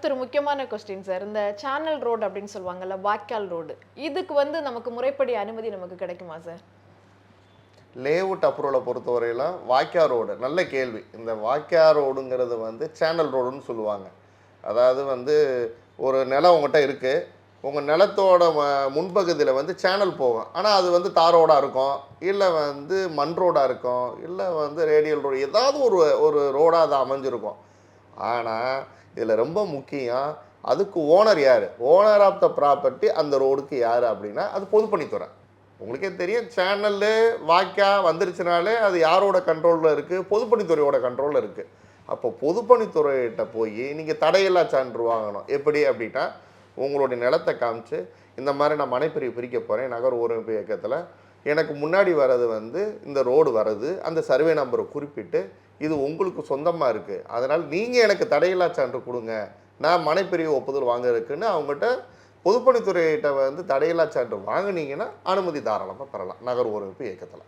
அடுத்த ஒரு முக்கியமான கொஸ்டின் சார் இந்த சேனல் ரோடு அப்படின்னு சொல்லுவாங்கல்ல வாய்க்கால் ரோடு இதுக்கு வந்து நமக்கு முறைப்படி அனுமதி நமக்கு கிடைக்குமா சார் லேஅவுட் அப்ரூவலை பொறுத்தவரையிலும் வாய்க்கா ரோடு நல்ல கேள்வி. இந்த வாய்க்கா ரோடுங்கிறது வந்து சேனல் ரோடுன்னு சொல்லுவாங்க. அதாவது வந்து ஒரு நிலம் உங்கள்கிட்ட இருக்குது உங்கள் நிலத்தோட ம- முன்பகுதியில் வந்து சேனல் போகும். ஆனால் அது வந்து தார் ரோடாக இருக்கும். இல்லை வந்து மண் ரோடாக இருக்கும். இல்லை வந்து ரேடியல் ரோடு ஏதாவது ஒரு ஒரு ரோடாக அது அமைஞ்சிருக்கும். ஆனால் இதில் ரொம்ப முக்கியம் அதுக்கு ஓனர் யார்? ஓனர் ஆஃப் த ப்ராப்பர்ட்டி அந்த ரோடுக்கு யார் அப்படின்னா அது பொதுப்பணித்துறை. உங்களுக்கே தெரியும் சேனல்லு வாய்க்கா வந்துருச்சுனாலே அது யாரோட கண்ட்ரோலில் இருக்குது பொதுப்பணித்துறையோட கண்ட்ரோலில் இருக்குது அப்போ பொதுப்பணித்துறையிட்ட போய் நீங்கள் தடையில்லா சான்று வாங்கணும். எப்படி அப்படின்னா உங்களுடைய நிலத்தை காமிச்சு இந்த மாதிரி நான் மனைப்பிரிவு பிரிக்க போகிறேன் நகர் ஒருங்கிணைப்பு இயக்கத்தில் எனக்கு முன்னாடி வர்றது வந்து இந்த ரோடு வர்றது அந்த சர்வே நம்பரை குறிப்பிட்டு இது உங்களுக்கு சொந்தமாக இருக்குது அதனால் நீங்கள் எனக்கு தடையில்லா சான்று கொடுங்க. நான் மனைப்பிரிவு ஒப்புதல் வாங்குறதுக்குன்னு அவங்ககிட்ட பொதுப்பணித்துறையிட்ட வந்து தடையில்லா சான்று வாங்கினீங்கன்னா அனுமதி தாராளமாக பெறலாம். நகர் ஒருங்கிணைப்பு இயக்கத்தில்.